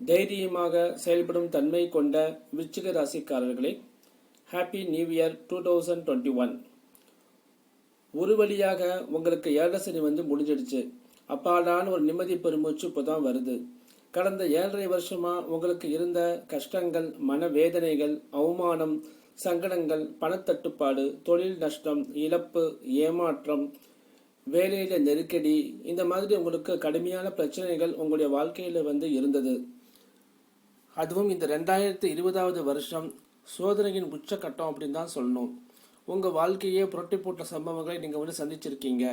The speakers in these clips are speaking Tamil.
தைரியமாக செயல்படும் தன்மை கொண்ட விருச்சிக ராசிக்காரர்களே happy new year two thousand twenty one ஒரு வழியாக உங்களுக்கு ஏழரை சனி வந்து முடிஞ்சிடுச்சு. அப்பாடான ஒரு நிம்மதி பெருமூச்சு இப்போ தான் வருது. கடந்த ஏழரை வருஷமாக உங்களுக்கு இருந்த கஷ்டங்கள் மனவேதனைகள் அவமானம் சங்கடங்கள் பணத்தட்டுப்பாடு தொழில் நஷ்டம் இழப்பு ஏமாற்றம் வேலையில் நெருக்கடி இந்த மாதிரி உங்களுக்கு கடுமையான பிரச்சனைகள் உங்களுடைய வாழ்க்கையில் வந்து இருந்தது. அதுவும் இந்த ரெண்டாயிரத்தி இருபதாவது வருஷம் சோதனையின் உச்சக்கட்டம் அப்படின்னு தான் சொல்லணும். உங்கள் வாழ்க்கையே புரட்டி போட்ட சம்பவங்களை நீங்கள் வந்து சந்திச்சிருக்கீங்க.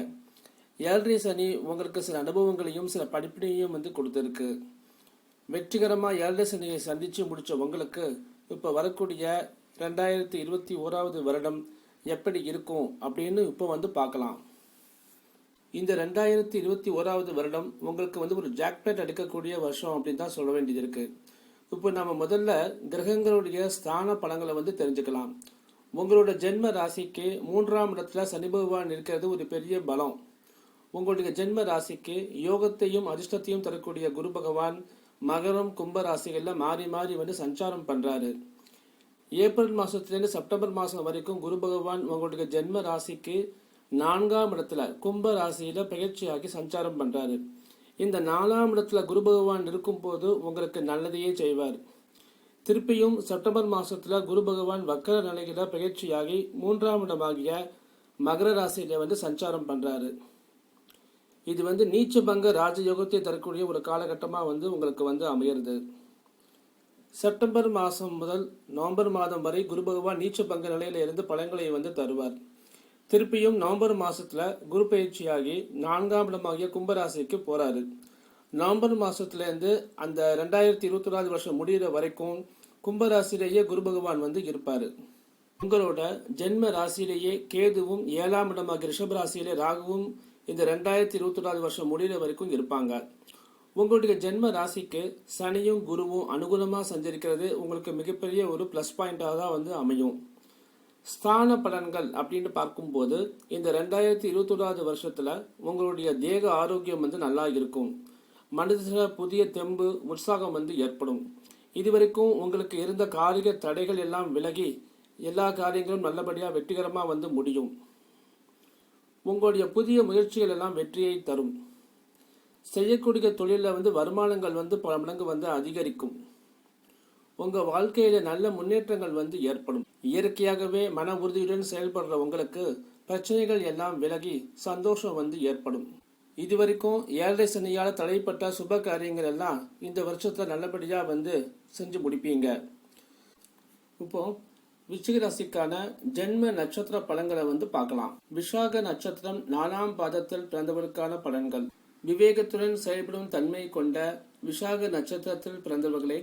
ஏழரை சனி உங்களுக்கு சில அனுபவங்களையும் சில படிப்பினையும் வந்து கொடுத்துருக்கு. வெற்றிகரமாக ஏழரை சனியை சந்தித்து முடித்த உங்களுக்கு இப்போ வரக்கூடிய ரெண்டாயிரத்தி இருபத்தி ஓராவது வருடம் எப்படி இருக்கும் அப்படின்னு இப்போ வந்து பார்க்கலாம். இந்த ரெண்டாயிரத்தி இருபத்தி ஓராவது வருடம் உங்களுக்கு வந்து ஒரு ஜாக்பேட் அடிக்கக்கூடிய வருஷம் அப்படின்னு தான் சொல்ல வேண்டியது இருக்குது இப்போ நம்ம முதல்ல கிரகங்களுடைய ஸ்தான பலங்களை வந்து தெரிஞ்சுக்கலாம். உங்களோட ஜென்ம ராசிக்கு மூன்றாம் இடத்துல சனி பகவான் இருக்கிறது ஒரு பெரிய பலம். உங்களுடைய ஜென்ம ராசிக்கு யோகத்தையும் அதிர்ஷ்டத்தையும் தரக்கூடிய குரு பகவான் மகரம் கும்ப ராசிகளில் மாறி மாறி வந்து சஞ்சாரம் பண்ணுறாரு ஏப்ரல் மாதத்துலேருந்து செப்டம்பர் மாதம் வரைக்கும் குரு பகவான் உங்களுடைய ஜென்ம ராசிக்கு நான்காம் இடத்துல கும்ப ராசியில் பயிற்சியாகி சஞ்சாரம் பண்ணுறாரு இந்த நாலாம் இடத்துல குரு பகவான் இருக்கும்போது உங்களுக்கு நல்லதையே செய்வார். திருப்பியும் செப்டம்பர் மாதத்தில் குரு பகவான் வக்கர நிலையில பயிற்சியாகி மூன்றாம் இடமாகிய மகர ராசியில வந்து சஞ்சாரம் பண்றாரு. இது வந்து நீச்ச பங்க ராஜயோகத்தை தரக்கூடிய ஒரு காலகட்டமாக வந்து உங்களுக்கு வந்து அமையிறது. செப்டம்பர் மாதம் முதல் நவம்பர் மாதம் வரை குரு பகவான் நீச்சபங்க நிலையில இருந்து பழங்களை வந்து தருவார். திருப்பியும் நவம்பர் மாதத்தில் குரு பயிற்சியாகி நான்காம் இடமாகிய கும்பராசிக்கு போகிறாரு நவம்பர் மாதத்துலேருந்து அந்த ரெண்டாயிரத்தி இருபத்தி வருஷம் முடிகிற வரைக்கும் கும்பராசிலேயே குரு பகவான் வந்து இருப்பார். உங்களோட ஜென்ம ராசியிலேயே கேதுவும் ஏழாம் இடமாகிய ரிஷப ராசியிலே ராகுவும் இந்த ரெண்டாயிரத்தி இருபத்தி வருஷம் முடிகிற வரைக்கும் இருப்பாங்க. உங்களுடைய ஜென்ம ராசிக்கு சனியும் குருவும் அனுகூலமாக சஞ்சரிக்கிறது உங்களுக்கு மிகப்பெரிய ஒரு ப்ளஸ் பாயிண்டாக தான் வந்து அமையும். ஸ்தான பலன்கள் அப்படின்னு பார்க்கும்போது இந்த ரெண்டாயிரத்தி இருபத்தொன்னாவது வருஷத்தில் உங்களுடைய தேக ஆரோக்கியம் வந்து நல்லா இருக்கும். மனதில் புதிய தெம்பு உற்சாகம் வந்து ஏற்படும். இதுவரைக்கும் உங்களுக்கு இருந்த காரிய தடைகள் எல்லாம் விலகி எல்லா காரியங்களும் நல்லபடியாக வெற்றிகரமாக வந்து முடியும். உங்களுடைய புதிய முயற்சிகள் எல்லாம் வெற்றியை தரும். செய்யக்கூடிய தொழிலில் வந்து வருமானங்கள் வந்து பல மடங்கு வந்து அதிகரிக்கும். உங்க வாழ்க்கையில நல்ல முன்னேற்றங்கள் வந்து ஏற்படும். இயற்கையாகவே மன உறுதியுடன் செயல்படுற உங்களுக்கு பிரச்சனைகள் எல்லாம் விலகி சந்தோஷம் வந்து ஏற்படும். இதுவரைக்கும் ஏழரை சனியால் தடைப்பட்ட சுப காரியங்கள் எல்லாம் இந்த வருஷத்துல நல்லபடியா வந்து செஞ்சு முடிப்பீங்க. இப்போ விருச்சிக ராசிக்கான ஜென்ம நட்சத்திர பலன்களை வந்து பார்க்கலாம். விஷாக நட்சத்திரம் நாலாம் பாதத்தில் பிறந்தவருக்கான பலன்கள். விவேகத்துடன் செயல்படும் தன்மை கொண்ட விஷாக நட்சத்திரத்தில் பிறந்தவர்களே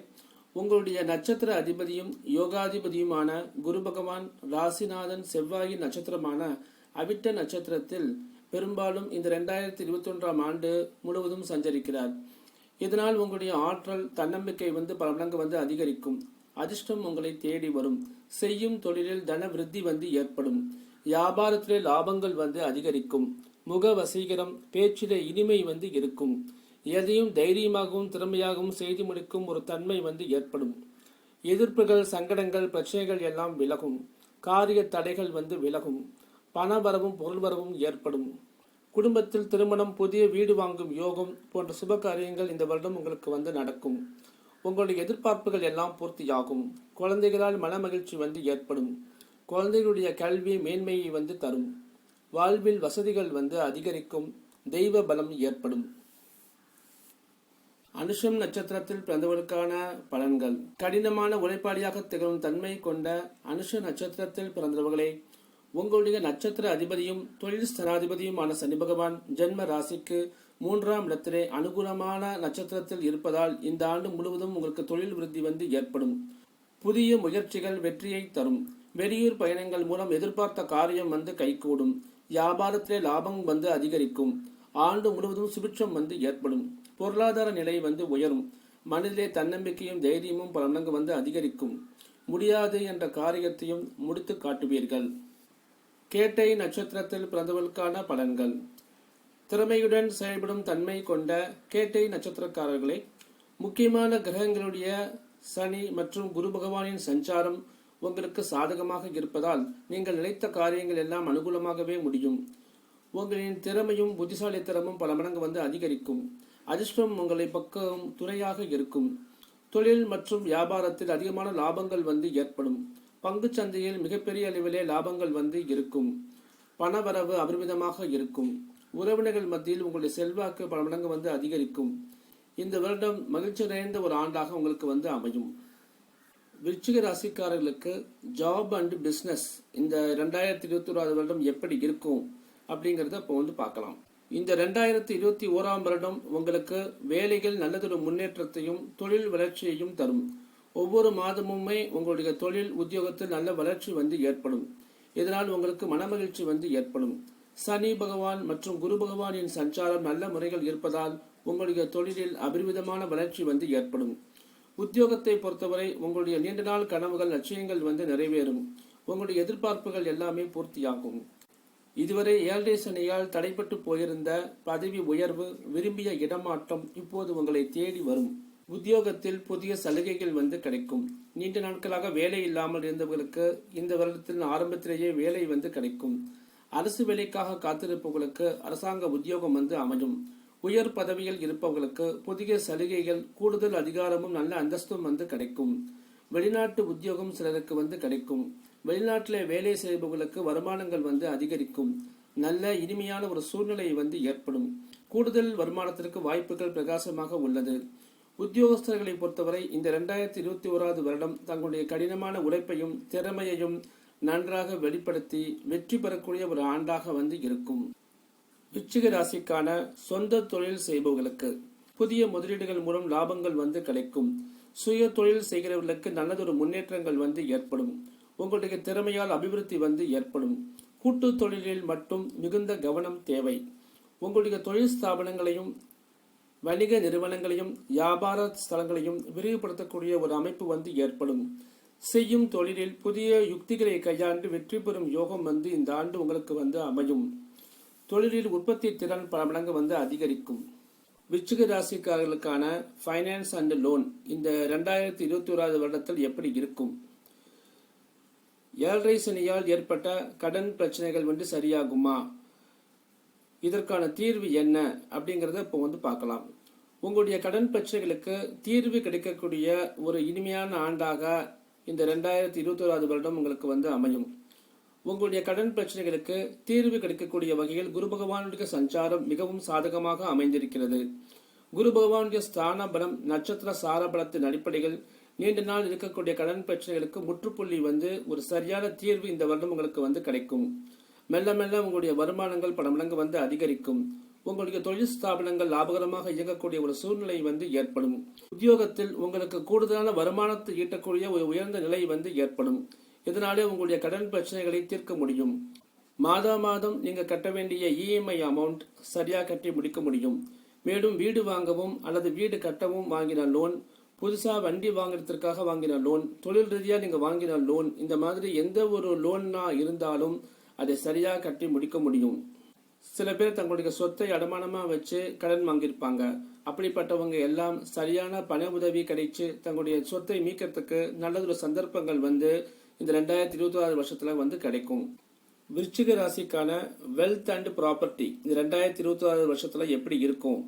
உங்களுடைய நட்சத்திர அதிபதியும் யோகாதிபதியுமான குரு பகவான் ராசிநாதன் செவ்வாயின் நட்சத்திரமான அவிட்ட நட்சத்திரத்தில் பெரும்பாலும் இந்த ரெண்டாயிரத்தி இருபத்தி ஒன்றாம் ஆண்டு முழுவதும் சஞ்சரிக்கிறார். இதனால் உங்களுடைய ஆற்றல் தன்னம்பிக்கை வந்து பல மடங்கு வந்து அதிகரிக்கும். அதிர்ஷ்டம் உங்களை தேடி வரும். செய்யும் தொழிலில் தன விருத்தி வந்து ஏற்படும். வியாபாரத்திலே லாபங்கள் வந்து அதிகரிக்கும். முக வசீகரம் பேச்சிலே இனிமை வந்து இருக்கும். எதையும் தைரியமாகவும் திறமையாகவும் செய்து முடிக்கும் ஒரு தன்மை வந்து ஏற்படும். எதிர்ப்புகள் சங்கடங்கள் பிரச்சனைகள் எல்லாம் விலகும். காரிய தடைகள் வந்து விலகும். பண வரவும் பொருள் வரவும் ஏற்படும். குடும்பத்தில் திருமணம் புதிய வீடு வாங்கும் யோகம் போன்ற சுப காரியங்கள் இந்த வருடம் உங்களுக்கு வந்து நடக்கும். உங்களுடைய எதிர்பார்ப்புகள் எல்லாம் பூர்த்தியாகும். குழந்தைகளால் மன மகிழ்ச்சி வந்து ஏற்படும். குழந்தைகளுடைய கல்வி மேன்மையை வந்து தரும். வாழ்வில் வசதிகள் வந்து அதிகரிக்கும். தெய்வ பலம் ஏற்படும். அனுஷம் நட்சத்திரத்தில் பிறந்தவருக்கான பலன்கள். கடினமான உழைப்பாளியாக திகழும் தன்மை கொண்ட அனுஷ நட்சத்திரத்தில் பிறந்தவர்களே உங்களுடைய நட்சத்திர அதிபதியும் தொழில் ஸ்தனாதிபதியுமான சனி பகவான் ஜென்ம ராசிக்கு மூன்றாம் இடத்திலே அனுகூலமான நட்சத்திரத்தில் இருப்பதால் இந்த ஆண்டு முழுவதும் உங்களுக்கு தொழில் விருத்தி வந்து ஏற்படும். புதிய முயற்சிகள் வெற்றியை தரும். வெளியூர் பயணங்கள் மூலம் எதிர்பார்த்த காரியம் வந்து கைகூடும். வியாபாரத்திலே லாபம் வந்து அதிகரிக்கும். ஆண்டு முழுவதும் சுபிட்சம் வந்து ஏற்படும். பொருளாதார நிலை வந்து உயரும். மனதிலே தன்னம்பிக்கையும் தைரியமும் பல மடங்கு வந்து அதிகரிக்கும். முடியாது என்ற காரியத்தையும் முடித்து காட்டுவீர்கள். கேட்டை நட்சத்திரத்தில் பிறந்தவர்களுக்கான பலன்கள். திறமையுடன் செயல்படும் தன்மை கொண்ட கேட்டை நட்சத்திரக்காரர்களை முக்கியமான கிரகங்களுடைய சனி மற்றும் குரு பகவானின் சஞ்சாரம் உங்களுக்கு சாதகமாக இருப்பதால் நீங்கள் நினைத்த காரியங்கள் எல்லாம் அனுகூலமாகவே முடியும். உங்களின் திறமையும் புத்திசாலித்தனமும் பல மடங்கு வந்து அதிகரிக்கும். அதிர்ஷ்டம் உங்களை பக்கம் துணையாக இருக்கும். தொழில் மற்றும் வியாபாரத்தில் அதிகமான லாபங்கள் வந்து ஏற்படும். பங்கு சந்தையில் மிகப்பெரிய அளவிலே லாபங்கள் வந்து இருக்கும். பணவரவு அபரிமிதமாக இருக்கும். உறவினர்கள் மத்தியில் உங்களுடைய செல்வாக்கு பல மடங்கு வந்து அதிகரிக்கும். இந்த வருடம் மகிழ்ச்சி நிறைந்த ஒரு ஆண்டாக உங்களுக்கு வந்து அமையும். விருச்சிக ராசிக்காரர்களுக்கு ஜாப் அண்ட் பிஸ்னஸ் இந்த ரெண்டாயிரத்தி இருபத்தி ஓராவது வருடம் எப்படி இருக்கும் அப்படிங்கிறத இப்போ வந்து பார்க்கலாம். இந்த ரெண்டாயிரத்தி இருபத்தி ஓராம் வருடம் உங்களுக்கு வேலைகள் நல்லதொரு முன்னேற்றத்தையும் தொழில் வளர்ச்சியையும் தரும். ஒவ்வொரு மாதமுமே உங்களுடைய தொழில் உத்தியோகத்தில் நல்ல வளர்ச்சி வந்து ஏற்படும். இதனால் உங்களுக்கு மனமகிழ்ச்சி வந்து ஏற்படும். சனி பகவான் மற்றும் குரு பகவானின் சஞ்சாரம் நல்ல முறைகள் இருப்பதால் உங்களுடைய தொழிலில் அபரிமிதமான வளர்ச்சி வந்து ஏற்படும். உத்தியோகத்தை பொறுத்தவரை உங்களுடைய நீண்ட நாள் கனவுகள் லட்சியங்கள் வந்து நிறைவேறும். உங்களுடைய எதிர்பார்ப்புகள் எல்லாமே பூர்த்தியாகும். இதுவரை ஏழரை தடைப்பட்டு போயிருந்த பதவி உயர்வு விரும்பிய இடமாற்றம் இப்போது உங்களை தேடி வரும். உத்தியோகத்தில் புதிய சலுகைகள் வந்து கிடைக்கும். நீண்ட நாட்களாக வேலை இல்லாமல் இருந்தவர்களுக்கு இந்த வருடத்தின் ஆரம்பத்திலேயே வேலை வந்து கிடைக்கும். அரசு வேலைக்காக காத்திருப்பவர்களுக்கு அரசாங்க உத்தியோகம் வந்து அமையும். உயர் பதவியில் இருப்பவர்களுக்கு புதிய சலுகைகள் கூடுதல் அதிகாரமும் நல்ல அந்தஸ்தும் வந்து கிடைக்கும். வெளிநாட்டு உத்தியோகம் சிலருக்கு வந்து கிடைக்கும். வெளிநாட்டில் வேலை செய்பவர்களுக்கு வருமானங்கள் வந்து அதிகரிக்கும். நல்ல இனிமையான ஒரு சூழ்நிலை வந்து ஏற்படும். கூடுதல் வருமானத்திற்கு வாய்ப்புகள் பிரகாசமாக உள்ளது. உத்தியோகஸ்தர்களை பொறுத்தவரை இந்த ரெண்டாயிரத்தி இருபத்தி ஓராவது வருடம் தங்களுடைய கடினமான உழைப்பையும் திறமையையும் நன்றாக வெளிப்படுத்தி வெற்றி பெறக்கூடிய ஒரு ஆண்டாக வந்து இருக்கும். விச்சிக ராசிக்கான சொந்த தொழில் செய்பவர்களுக்கு புதிய முதலீடுகள் மூலம் லாபங்கள் வந்து கிடைக்கும். சுய தொழில் செய்கிறவர்களுக்கு நல்லதொரு முன்னேற்றங்கள் வந்து ஏற்படும். உங்களுடைய திறமையால் அபிவிருத்தி வந்து ஏற்படும். கூட்டு தொழிலில் மட்டும் மிகுந்த கவனம் தேவை. உங்களுடைய தொழில் ஸ்தாபனங்களையும் வணிக நிறுவனங்களையும் வியாபார ஸ்தலங்களையும் விரிவுபடுத்தக்கூடிய ஒரு அமைப்பு வந்து ஏற்படும். செய்யும் தொழிலில் புதிய யுக்திகளை கையாண்டு வெற்றி பெறும் யோகம் வந்து இந்த ஆண்டு உங்களுக்கு வந்து அமையும். தொழிலில் உற்பத்தி திறன் பல மடங்கு வந்து அதிகரிக்கும். விச்சிக ராசிக்காரர்களுக்கான ஃபைனான்ஸ் அண்ட் லோன் இந்த ரெண்டாயிரத்தி இருபத்தி ஓராவது வருடத்தில் எப்படி இருக்கும்? ஏழரை சனியால் ஏற்பட்ட கடன் பிரச்சனைகள் வந்து சரியாகுமா? இதற்கான தீர்வு என்ன? அப்படிங்கிறத இப்போ வந்து பார்க்கலாம். உங்களுடைய கடன் பிரச்சனைகளுக்கு தீர்வு கிடைக்கக்கூடிய ஒரு இனிமையான ஆண்டாக இந்த ரெண்டாயிரத்தி இருபத்தோராது வருடம் உங்களுக்கு வந்து அமையும். உங்களுடைய கடன் பிரச்சனைகளுக்கு தீர்வு கிடைக்கக்கூடிய வகையில் குரு பகவானுடைய சஞ்சாரம் மிகவும் சாதகமாக அமைந்திருக்கிறது. குரு பகவானுடைய ஸ்தான பலம் நட்சத்திர சார பலத்தின் அடிப்படையில் நீண்ட நாள் இருக்கக்கூடிய கடன் பிரச்சனைகளுக்கு முற்றுப்புள்ளி வந்து ஒரு சரியான தீர்வு இந்த வருடம் உங்களுக்கு வந்து கிடைக்கும். மெல்ல மெல்ல உங்களுடைய வருமானங்கள் பல மடங்கு வந்து அதிகரிக்கும். உங்களுடைய தொழில் ஸ்தாபனங்கள் லாபகரமாக இயங்கக்கூடிய ஒரு சூழ்நிலை வந்து ஏற்படும். உத்தியோகத்தில் உங்களுக்கு கூடுதலான வருமானத்தை ஈட்டக்கூடிய ஒரு உயர்ந்த நிலை வந்து ஏற்படும். இதனாலே உங்களுடைய கடன் பிரச்சனைகளை தீர்க்க முடியும். மாதா மாதம் நீங்கள் கட்ட வேண்டிய இஎம்ஐ அமௌண்ட் சரியாக கட்டி முடிக்க முடியும். மேலும் வீடு வாங்கவும் அல்லது வீடு கட்டவும் வாங்கின லோன் புதுசாக வண்டி வாங்குறதுக்காக வாங்கின லோன் தொழில் ரீதியாக நீங்கள் வாங்கின லோன் இந்த மாதிரி எந்த ஒரு லோன்னா இருந்தாலும் அதை சரியாக கட்டி முடிக்க முடியும். சில பேர் தங்களுடைய சொத்தை அடமானமாக வச்சு கடன் வாங்கியிருப்பாங்க. அப்படிப்பட்டவங்க எல்லாம் சரியான பண உதவி கிடைச்சு தங்களுடைய சொத்தை மீட்கிறதுக்கு நல்லதொரு சந்தர்ப்பங்கள் வந்து இந்த ரெண்டாயிரத்தி இருபத்தி ஆறு வருஷத்துல வந்து கிடைக்கும். விருச்சிக ராசிக்கான வெல்த் அண்ட் ப்ராப்பர்ட்டி இந்த ரெண்டாயிரத்தி இருபத்தி ஆறு வருஷத்துல எப்படி இருக்கும்?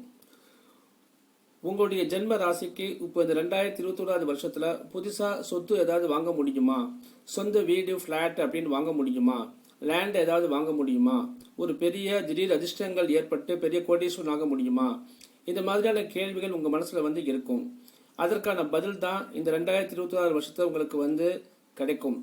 உங்களுடைய ஜென்ம ராசிக்கு இப்போ இந்த ரெண்டாயிரத்தி இருபத்தி ஓராது வருஷத்தில் புதுசாக சொத்து ஏதாவது வாங்க முடியுமா? சொந்த வீடு ஃப்ளாட் அப்படின்னு வாங்க முடியுமா? லேண்ட் ஏதாவது வாங்க முடியுமா? ஒரு பெரிய திடீர் அதிர்ஷ்டங்கள் ஏற்பட்டு பெரிய கோடீஸ்வரன் ஆக முடியுமா? இந்த மாதிரியான கேள்விகள் உங்கள் மனசில் வந்து இருக்கும். அதற்கான பதில் தான் இந்த ரெண்டாயிரத்தி இருபத்தி வருஷத்தில் உங்களுக்கு வந்து கிடைக்கும்.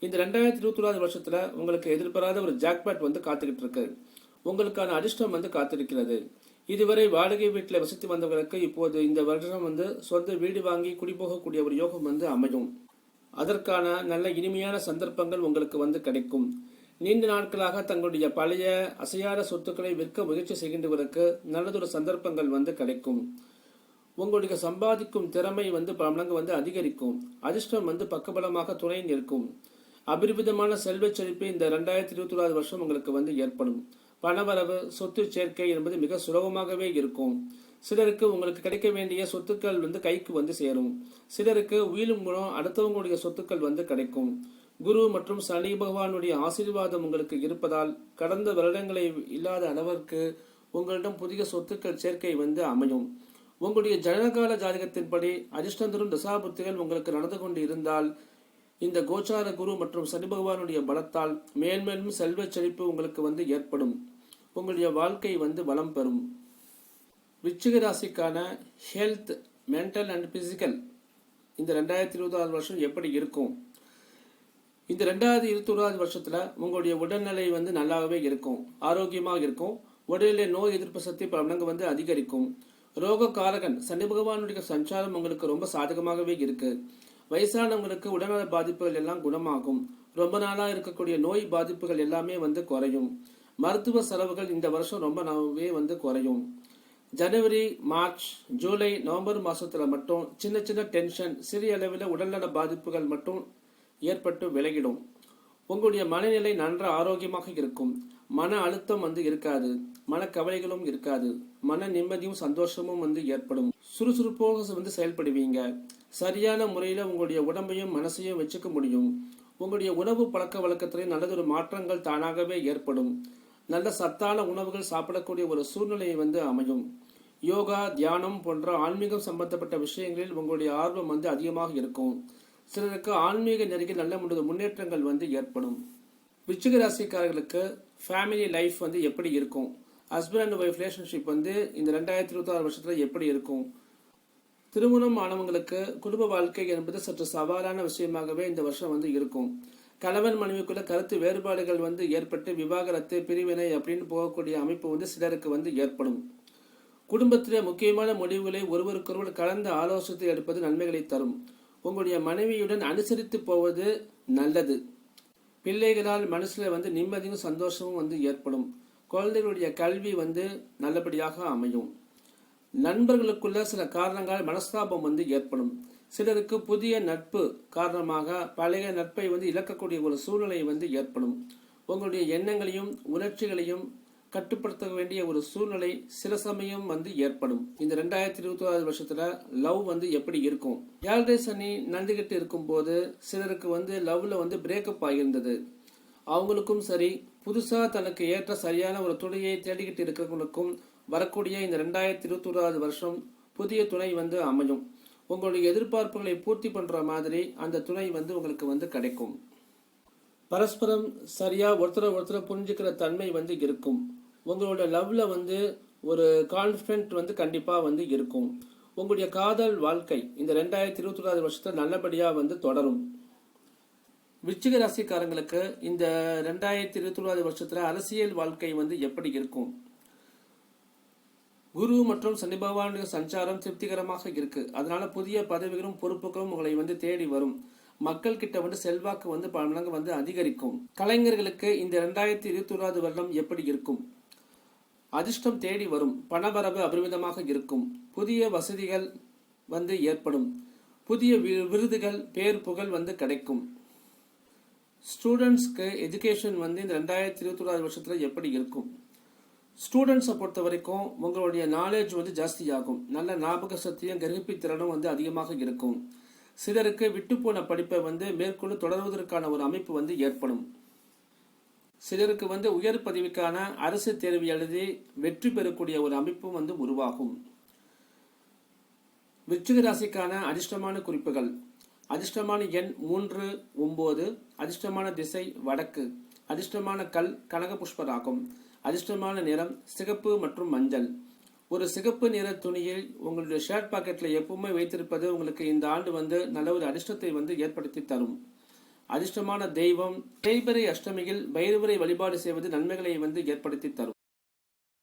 இந்த ரெண்டாயிரத்தி இருபத்தி ஒன்றாவது வருஷத்தில் உங்களுக்கு எதிர்பாராத ஒரு ஜாக்பேட் வந்து காத்துக்கிட்டு இருக்கு. உங்களுக்கான அதிர்ஷ்டம் வந்து காத்திருக்கிறது. இதுவரை வாடகை வீட்டில் வசித்து வந்தவர்களுக்கு இப்போது இந்த வருடம் வந்து சொந்த வீடு வாங்கி குடிபோகக்கூடிய ஒரு யோகம் வந்து அமையும். அதற்கான நல்ல இனிமையான சந்தர்ப்பங்கள் உங்களுக்கு வந்து கிடைக்கும். நீண்ட நாட்களாக தங்களுடைய பழைய அசையாத சொத்துக்களை விற்க முயற்சி செய்கின்றவருக்கு நல்லதொரு சந்தர்ப்பங்கள் வந்து கிடைக்கும். உங்களுடைய சம்பாதிக்கும் திறமை வந்து பல மடங்கு வந்து அதிகரிக்கும். அதிர்ஷ்டம் வந்து பக்கபலமாக துணை நிற்கும். அபரிமிதமான செல்வச் செழிப்பு இந்த ரெண்டாயிரத்தி இருபத்தி ஒன்றாவது வருஷம் உங்களுக்கு வந்து ஏற்படும். பணவரவு சொத்து சேர்க்கை என்பது மிக சுலபமாகவே இருக்கும். சிலருக்கு உங்களுக்கு கிடைக்க வேண்டிய சொத்துக்கள் வந்து கைக்கு வந்து சேரும். சிலருக்கு உயிலும் மூலம் அடுத்தவங்களுடைய சொத்துக்கள் வந்து கிடைக்கும். குரு மற்றும் சனி பகவானுடைய ஆசீர்வாதம் உங்களுக்கு இருப்பதால் கடந்த வருடங்களை இல்லாத அளவிற்கு உங்களிடம் புதிய சொத்துக்கள் சேர்க்கை வந்து அமையும். உங்களுடைய ஜனகால ஜாதகத்தின்படி அதிர்ஷ்டம் தரும் தசாபுத்திகள் உங்களுக்கு நடந்து கொண்டு இருந்தால் இந்த கோச்சார குரு மற்றும் சனி பகவானுடைய பலத்தால் மேன்மேலும் செல்வ செழிப்பு உங்களுக்கு வந்து ஏற்படும். உங்களுடைய வாழ்க்கை வந்து வளம் பெறும். விச்சிக ராசிக்கான ஹெல்த் மென்டல் அண்ட் பிசிக்கல் இந்த ரெண்டாயிரத்தி இருபதாவது வருஷம் எப்படி இருக்கும்? இந்த ரெண்டாயிரத்தி இருபத்தோராவது வருஷத்தில் உங்களுடைய உடல்நிலை வந்து நல்லாவே இருக்கும். ஆரோக்கியமாக இருக்கும். உடலிலே நோய் எதிர்ப்பு சக்தி பல வந்து அதிகரிக்கும். ரோக காரகன் சனி பகவானுடைய சஞ்சாரம் உங்களுக்கு ரொம்ப சாதகமாகவே இருக்கு. வயசானவங்களுக்கு உடல்நல பாதிப்புகள் எல்லாம் குணமாகும். ரொம்ப நாளாக இருக்கக்கூடிய நோய் பாதிப்புகள் எல்லாமே வந்து குறையும். மருத்துவ செலவுகள் இந்த வருஷம் ரொம்ப நல்லாவே வந்து குறையும். ஜனவரி மார்ச் ஜூலை நவம்பர் மாதத்தில் மட்டும் சின்ன சின்ன டென்ஷன் சிறிய அளவில் உடல்நல பாதிப்புகள் மட்டும் ஏற்பட்டு விலகிடும். உங்களுடைய மனநிலை நன்ற ஆரோக்கியமாக இருக்கும். மன அழுத்தம் வந்து இருக்காது. மனக்கவலைகளும் இருக்காது. மன நிம்மதியும் சந்தோஷமும் வந்து ஏற்படும். சுறுசுறுப்போக வந்து செயல்படுவீங்க. சரியான முறையில் உங்களுடைய உடம்பையும் மனசையும் வச்சுக்க முடியும். உங்களுடைய உணவு பழக்க வழக்கத்திலே நல்லதொரு மாற்றங்கள் தானாகவே ஏற்படும். நல்ல சத்தான உணவுகள் சாப்பிடக்கூடிய ஒரு சூழ்நிலையை வந்து அமையும். யோகா தியானம் போன்ற ஆன்மீகம் சம்பந்தப்பட்ட விஷயங்களில் உங்களுடைய ஆர்வம் வந்து அதிகமாக இருக்கும். சிலருக்கு ஆன்மீக நெருங்கி நல்ல முன்னேற்றங்கள் வந்து ஏற்படும். விச்சிக ராசிக்காரர்களுக்கு ஃபேமிலி லைஃப் வந்து எப்படி இருக்கும்? ஹஸ்பண்ட் அண்ட் ஒய்ஃப் ரிலேஷன்ஷிப் வந்து இந்த ரெண்டாயிரத்தி இருபத்தி ஆறு வருஷத்துல எப்படி இருக்கும்? திருமணம் ஆனவங்களுக்கு குடும்ப வாழ்க்கை என்பது சற்று சவாலான விஷயமாகவே இந்த வருஷம் வந்து இருக்கும். கணவன் மனைவிக்குள்ள கருத்து வேறுபாடுகள் வந்து ஏற்பட்டு விவாகரத்து பிரிவினை அப்படின்னு போகக்கூடிய அமைப்பு வந்து சிலருக்கு வந்து ஏற்படும். குடும்பத்தில் முக்கியமான முடிவுகளை ஒருவருக்கொருவர் கலந்து ஆலோசித்து எடுப்பது நன்மைகளை தரும். உங்களுடைய மனைவியுடன் அனுசரித்து போவது நல்லது. பிள்ளைகளால் மனசில் வந்து நிம்மதியும் சந்தோஷமும் வந்து ஏற்படும். குழந்தைகளுடைய கல்வி வந்து நல்லபடியாக அமையும். நண்பர்களுக்குள்ள சில காரணங்களால் மனஸ்தாபம் வந்து ஏற்படும். சிலருக்கு புதிய நட்பு காரணமாக பழைய நட்பை வந்து இழக்கக்கூடிய ஒரு சூழ்நிலை வந்து ஏற்படும். உங்களுடைய எண்ணங்களையும் உணர்ச்சிகளையும் கட்டுப்படுத்த வேண்டிய ஒரு சூழ்நிலை சில சமயம் வந்து ஏற்படும். இந்த ரெண்டாயிரத்தி இருபத்தி ஆறு வருஷத்துல லவ் வந்து எப்படி இருக்கும்? ஏழரை சனி நந்துகிட்டு இருக்கும்போது சிலருக்கு வந்து லவ்ல வந்து பிரேக்கப் ஆகியிருந்தது. அவங்களுக்கும் சரி புதுசா தனக்கு ஏற்ற சரியான ஒரு துணையை தேடிக்கிட்டு இருக்கிறவங்களுக்கும் வரக்கூடிய இந்த ரெண்டாயிரத்தி இருபத்தி ஓராவது வருஷம் புதிய துணை வந்து அமையும். உங்களுடைய எதிர்பார்ப்புகளை பூர்த்தி பண்ற மாதிரி அந்த துணை வந்து உங்களுக்கு வந்து கிடைக்கும். பரஸ்பரம் சரியா ஒருத்தரை ஒருத்தரை புரிஞ்சுக்கிற தன்மை வந்து இருக்கும். உங்களோட லவ்ல வந்து ஒரு கான்ஃபிடென்ட் வந்து கண்டிப்பா வந்து இருக்கும். உங்களுடைய காதல் வாழ்க்கை இந்த ரெண்டாயிரத்தி இருபத்தி ஒன்றாவது வருஷத்தில் நல்லபடியா வந்து தொடரும். விருச்சிக ராசிக்காரங்களுக்கு இந்த ரெண்டாயிரத்தி இருபத்தி ஒன்றாவது வருஷத்துல அரசியல் வாழ்க்கை வந்து எப்படி இருக்கும்? குரு மற்றும் சனி பகவானுடைய சஞ்சாரம் திருப்திகரமாக இருக்கு. அதனால புதிய பதவிகளும் பொறுப்புகளும் உங்களை வந்து தேடி வரும். மக்கள் கிட்ட வந்து செல்வாக்கு வந்து பல மடங்கு வந்து அதிகரிக்கும். கலைஞர்களுக்கு இந்த ரெண்டாயிரத்தி இருபத்தி ஒன்றாவது வருடம் எப்படி இருக்கும்? அதிர்ஷ்டம் தேடி வரும். பணவரவு அபரிமிதமாக இருக்கும். புதிய வசதிகள் வந்து ஏற்படும். புதிய விருதுகள் பேர் புகழ் வந்து கிடைக்கும். ஸ்டூடெண்ட்ஸ்க்கு எஜுகேஷன் வந்து இந்த ரெண்டாயிரத்தி இருபத்தி ஒன்றாவது வருஷத்துல எப்படி இருக்கும்? ஸ்டூடெண்ட்ஸை பொறுத்த வரைக்கும் உங்களுடைய நாலேஜ் வந்து ஜாஸ்தியாகும். நல்ல ஞாபக சக்தியும் கிரகிப்பு திறனும் வந்து அதிகமாக இருக்கும். சிலருக்கு விட்டுப்போன படிப்பை வந்து மேற்கொண்டு தொடர்வதற்கான ஒரு அமைப்பு வந்து ஏற்படும். சிலருக்கு வந்து உயர் பதவிக்கான அரசு தேர்வு எழுதி வெற்றி பெறக்கூடிய ஒரு அமைப்பும் வந்து உருவாகும். விருச்சிக ராசிக்கான அதிர்ஷ்டமான குறிப்புகள். அதிர்ஷ்டமான எண் மூன்று ஒன்பது. அதிர்ஷ்டமான திசை வடக்கு. அதிர்ஷ்டமான கல் கனக புஷ்பராகும் அதிர்ஷ்டமான நிறம் சிகப்பு மற்றும் மஞ்சள். ஒரு சிகப்பு நிற துணியில் உங்களுடைய ஷர்ட் பாக்கெட்ல எப்பவுமே வைத்திருப்பது உங்களுக்கு இந்த ஆண்டு வந்து நல்ல ஒரு அதிர்ஷ்டத்தை வந்து ஏற்படுத்தி தரும். அதிர்ஷ்டமான தெய்வம் தேய்பிரை அஷ்டமியில் பைரவரை வழிபாடு செய்வது நன்மைகளை வந்து ஏற்படுத்தி தரும்.